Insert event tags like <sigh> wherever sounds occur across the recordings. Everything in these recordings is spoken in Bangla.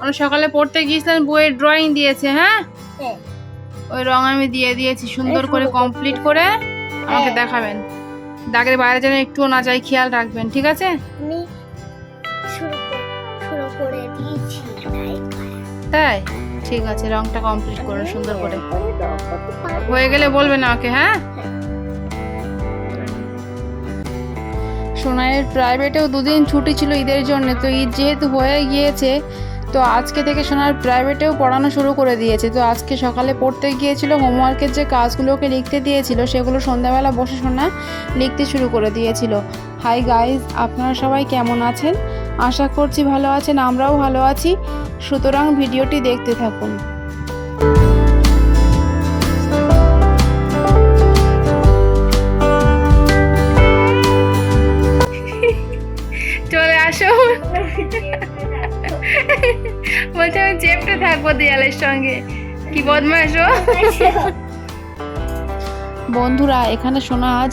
আমরা সকালে পড়তে গিয়েছিলাম বইয়ের ড্রয়িং দিয়েছে হ্যাঁ? হ্যাঁ। ওই রং আমি দিয়ে দিয়েছি সুন্দর করে কমপ্লিট করে আমাকে হ্যাঁ। দেখাবেন। দাগের বাইরে যেন একটুও না যাই খেয়াল রাখবেন ঠিক আছে? আমি তাই ঠিক আছে রংটা কমপ্লিট করুন সুন্দর করে? হয়ে গেলে বলবেন আমাকে হ্যাঁ? সোনাইয়ের প্রাইভেটেও দুদিন ছুটি ছিল ঈদের জন্য তো ঈদ যেহেতু হয়ে গিয়েছে তো আজকে থেকে সোনার প্রাইভেটেও পড়ানো শুরু করে দিয়েছে। তো আজকে সকালে পড়তে গিয়েছিল হোমওয়ার্কের যে কাজগুলোকে লিখতে দিয়েছিল, সেগুলো সন্ধ্যাবেলা বসে সোনা লিখতে শুরু করে দিয়েছিল। হাই গাইজ আপনারা সবাই কেমন আছেন? আশা করছি ভালো আছেন, আমরাও ভালো আছি। সুতরাং ভিডিওটি দেখতে থাকুন। থাকব দেয়ালের সঙ্গে। কি বদমাস বন্ধুরা এখানে শোনা আজ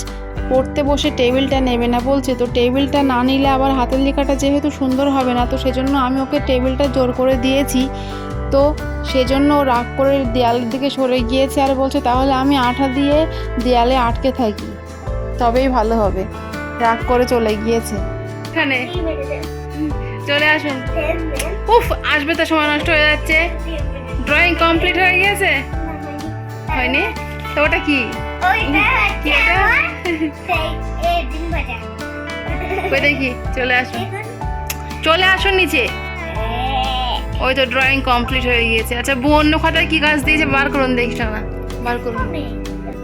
পড়তে বসে টেবিলটা নেবে না বলছে। তো টেবিলটা না নিলে আবার হাতের লেখাটা যেহেতু সুন্দর হবে না তো সেজন্য আমি ওকে টেবিলটা জোর করে দিয়েছি। তো সেজন্য ও রাগ করে দেয়ালের দিকে সরে গিয়েছে আর বলছে তাহলে আমি আঠা দিয়ে দেয়ালে আটকে থাকি তবেই ভালো হবে। রাগ করে চলে গিয়েছে। এখানে। চলে আসুন। উফ আসবে তো সময় নষ্ট হয়ে যাচ্ছে। ড্রয়িং কমপ্লিট হয়ে গিয়েছে হয়নি? তো ওটা কি? কি ওই <laughs> দেখি চলে আসুন চলে আসুন নিচে। ওই তো ড্রয়িং কমপ্লিট হয়ে গিয়েছে। আচ্ছা বউ অন্য খাতায় কি কাজ দিয়েছে? বার করুন দেখি না। বার করুন।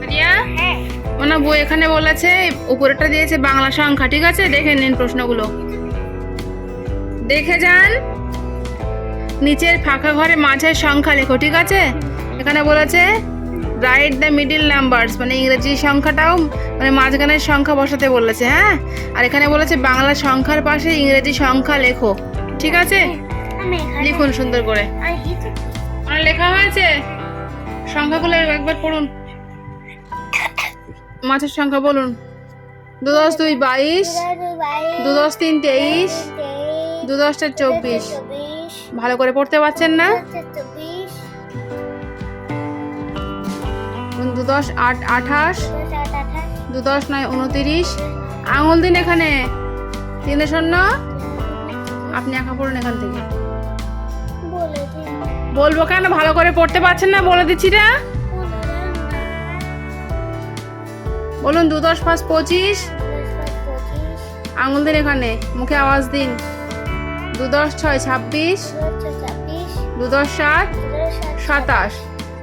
রিয়া ওনা বই এখানে বলেছে উপরেরটা দিয়েছে বাংলা সংখ্যা ঠিক আছে? দেখে নিন প্রশ্নগুলো। দেখে যান। নিচের ফাঁকা ঘরে মাঝের সংখ্যা লেখো ঠিক আছে? এখানে বলেছে রাইট দ্য মিডিল নাম্বারস মানে ইংরেজি সংখ্যাটাও মানে মাঝখানের সংখ্যা বসাতে বলেছে হ্যাঁ? আর এখানে বলেছে বাংলা সংখ্যার পাশে ইংরেজি সংখ্যা লেখো ঠিক আছে? লিখুন সুন্দর করে। আমার লেখা হয়েছে? সংখ্যাগুলো একবার পড়ুন। মাছের সংখ্যা বলুন। দু দশ দুই বাইশ দু দশ তিন তেইশ দু দশটা চব্বিশ। ভালো করে পড়তে পারছেন না? দু দশ আট আঠাশ দু দশ নয় উনতিরিশ। আঙুল দিন এখানে। তিনে শূন্য। আপনি একা পড়ুন এখান থেকে। বলব কেন? ভালো করে পড়তে পারছেন না? বলে দিচ্ছি না। বলুন দু দশ পাঁচ পঁচিশ। আঙুল দিন এখানে। মুখে আওয়াজ দিন। দু দশ ছয় ছাব্বিশ দু দশ সাত সাতাশ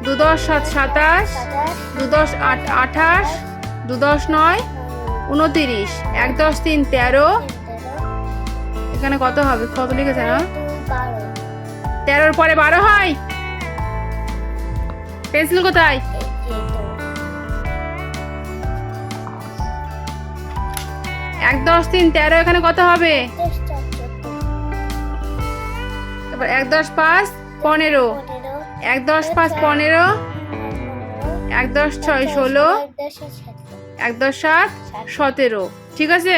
দু দশ সাত সাতাশ দু দশ আট আঠাশ দু দশ নয়, উনতিরিশ, এক দশ তিন তেরো। এখানে কত হবে? কত লিখেছে না? তেরোর পরে বারো হয়। পেন্সিল কোথায়? এক দশ তিন তেরো এখানে কত হবে? এবার এক দশ পাঁচ পনেরো। এক দশ পাঁচ পনেরো। এক দশ ছয় ষোলো। এক দশ সাত সতেরো। ঠিক আছে?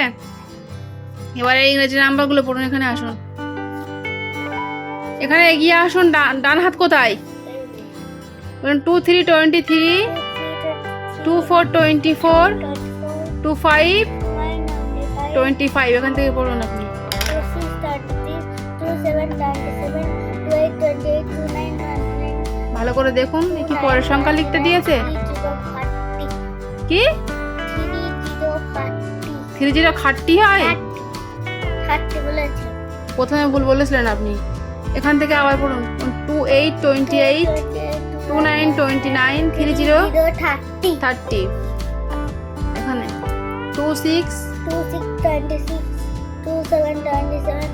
এবারে ইংরেজি নাম্বারগুলো পড়ুন এখানে আসুন। এখানে এগিয়ে আসুন ডান ডান হাত কোথায়? Two three twenty three two four twenty four two five twenty five এখান থেকে পড়ুন আপনি। ভালো করে দেখুন কি পরের সংখ্যা লিখতে দিয়েছে? কি? থ্রি জিরো খাট্টি হয়? প্রথমে ভুল বলেছিলেন আপনি। এখান থেকে আবার পড়ুন। Two eight twenty eight two nine twenty nine three zero thirty thirty এখানে। Two six two six twenty six two seven twenty seven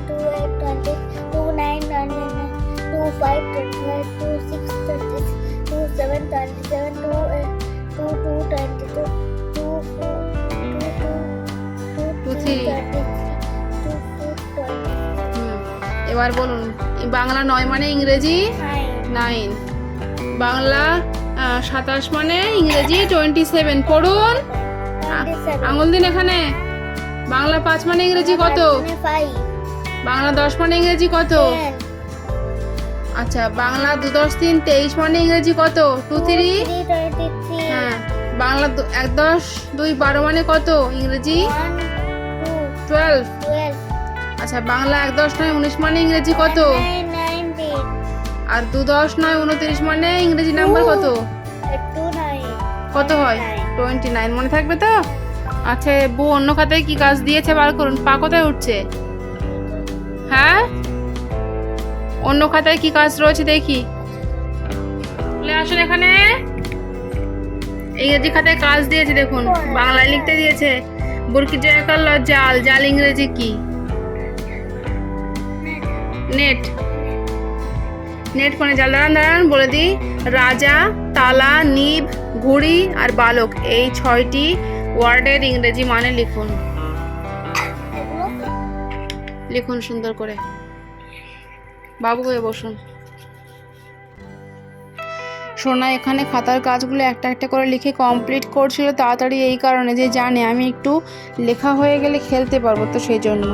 এবার বলুন বাংলা নয় মানে ইংরেজি? নাইন বাংলা সাতাশ মানে ইংরেজি টোয়েন্টি সেভেন পড়ুন আঙুল দিন এখানে। বাংলা পাঁচ মানে ইংরেজি কত? বাংলা দশ মানে ইংরেজি কত? আচ্ছা বাংলা দু দশ তিন তেইশ মানে ইংরেজি কত? Two three? হ্যাঁ বাংলা এক দশ দুই বারো মানে কত ইংরেজি? টুয়েলভ। আচ্ছা বাংলা এক দশ নয় উনিশ মানে ইংরেজি কত? আর দু দশ নয় উনত্রিশ মানে ইংরেজি নাম্বার কত? কত হয়? টোয়েন্টি নাইন মনে থাকবে তো? আচ্ছা বউ অন্য খাতায় কি কাজ দিয়েছে? বার করুন পা কোথায় উঠছে? হ্যাঁ? অন্য খাতায় কি কাজ রয়েছে দেখি। চলে আসুন এখানে। ইংরেজি খাতায় কাজ দিয়েছে দেখুন, বাংলায় লিখতে দিয়েছে, বুরকি জয়কাল জাল জাল ইংরেজি কি? নেট। নেট ফোনে জাল, দাঁড়ান দাঁড়ান, বলে দিই, রাজা, তালা, নিব, ঘুড়ি আর বালক, এই ছয়টি ওয়ার্ডের ইংরেজি মানে লিখুন। লিখুন সুন্দর করে। বাবু হয়ে বসুন। সোনা, এখানে খাতার কাজগুলো একটা একটা করে লিখে কমপ্লিট করছিল তাড়াতাড়ি এই কারণে যে জানে, আমি একটু লেখা হয়ে গেলে খেলতে পারব তো সেই জন্য।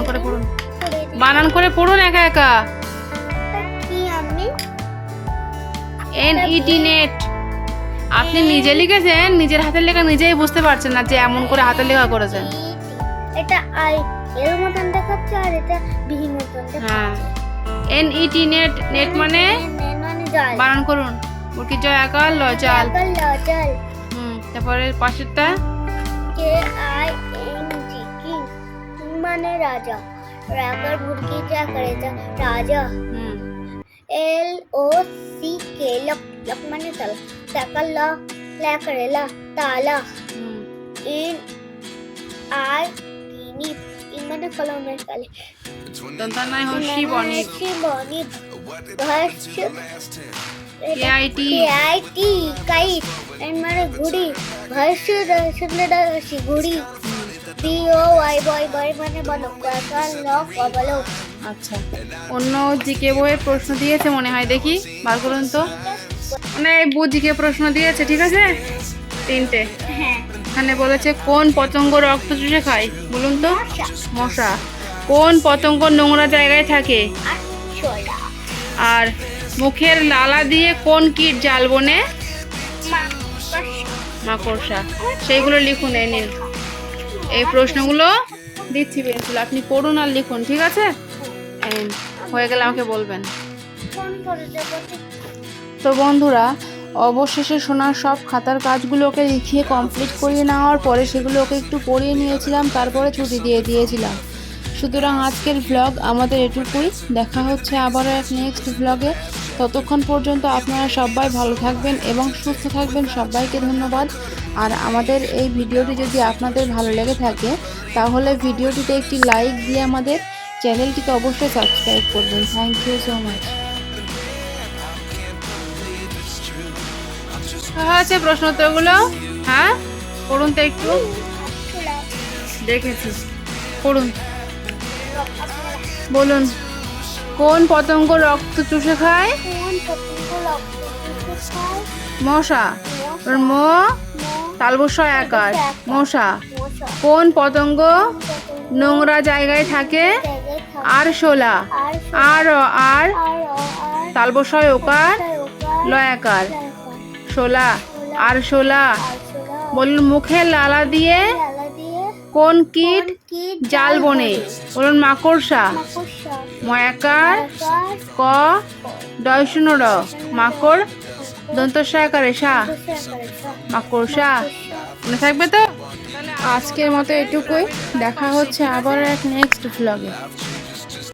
বানান করে পড়ুন। বানান করে পড়ুন একা একা। কি এন ইটি নেট আপনি নিজে লিখেছেন নিজের হাতের লেখা নিজেই বুঝতে পারছেন না যে এমন করে হাতের লেখা করেছেন। এটা আই এর মতন দেখাচ্ছে আর এটা বি মতন হ্যাঁ। দেখাচ্ছে। এন ইটি নেট নেট মানে নেন মানে বানান করুন। মুরগি জয় একা ল চাল। জাল জাল হুম তারপরে পাশেরটা। কে আই কি মানে রাজা। রাকার মুরগিটা করেজা রাজা L O C K lock lock মানে তালা তাকা ল লা করে লা তালা। ইন আই ইনি ইন মানে কলমের কালে তন্তানায় ঘুড়ি ভাষ্য ঘুড়ি আচ্ছা অন্য জিকে বইয়ের প্রশ্ন দিয়েছে মনে হয় দেখি বার করুন তো। মানে বু জিকে প্রশ্ন দিয়েছে ঠিক আছে? তিনটে। এখানে বলেছে কোন পতঙ্গ রক্ত চুষে খায়? বলুন তো। মশা। কোন পতঙ্গ নোংরা জায়গায় থাকে? আর মুখের লালা দিয়ে কোন কীট জাল বনে? মাকড়সা। সেইগুলো লিখুন এই নিন। এই প্রশ্নগুলো দিচ্ছি পেন্সিল আপনি পড়ুন আর লিখুন, ঠিক আছে? হয়ে গেলে আমাকে বলবেন। তো বন্ধুরা, অবশেষে সোনার সব খাতার কাজগুলো ওকে লিখিয়ে কমপ্লিট করিয়ে নেওয়ার পরে সেগুলো ওকে একটু পড়িয়ে নিয়েছিলাম, তারপরে ছুটি দিয়ে দিয়েছিলাম। সুতরাং আজকের ব্লগ আমাদের এটুকুই। দেখা হচ্ছে আবারও এক নেক্সট ব্লগে ততক্ষণ পর্যন্ত আপনারা সবাই ভালো থাকবেন এবং সুস্থ থাকবেন। সবাইকে ধন্যবাদ। আর আমাদের এই ভিডিওটি যদি আপনাদের ভালো লেগে থাকে তাহলে ভিডিওটিতে একটি লাইক দিয়ে আমাদের চ্যানেলটিকে অবশ্যই সাবস্ক্রাইব করবেন। থ্যাংক ইউ সো মাচ আছে প্রশ্ন উত্তরগুলো হ্যাঁ পড়ুন তো একটু। দেখেছি। পড়ুন। বলুন কোন পতঙ্গ রক্ত চুষে খায়? কোন পতঙ্গ রক্ত খায়? মশা। ম তালবস্য একার মশা। কোন পতঙ্গ নোংরা জায়গায় থাকে? আর শোলা। আর আর ও আর? আর আর। ওকার? লয়াকার শোলা। আর শোলা। বলুন মুখে লালা দিয়ে কোন কীট জাল বনে বলুন মাকড়সা। মাকড়সা। ময়াকার ক ডয় শূন্য র মাকড় মাকড়সা থাকবে তো? আজকের মতো এটুকুই। দেখা হচ্ছে আবার এক নেক্সট ভ্লগে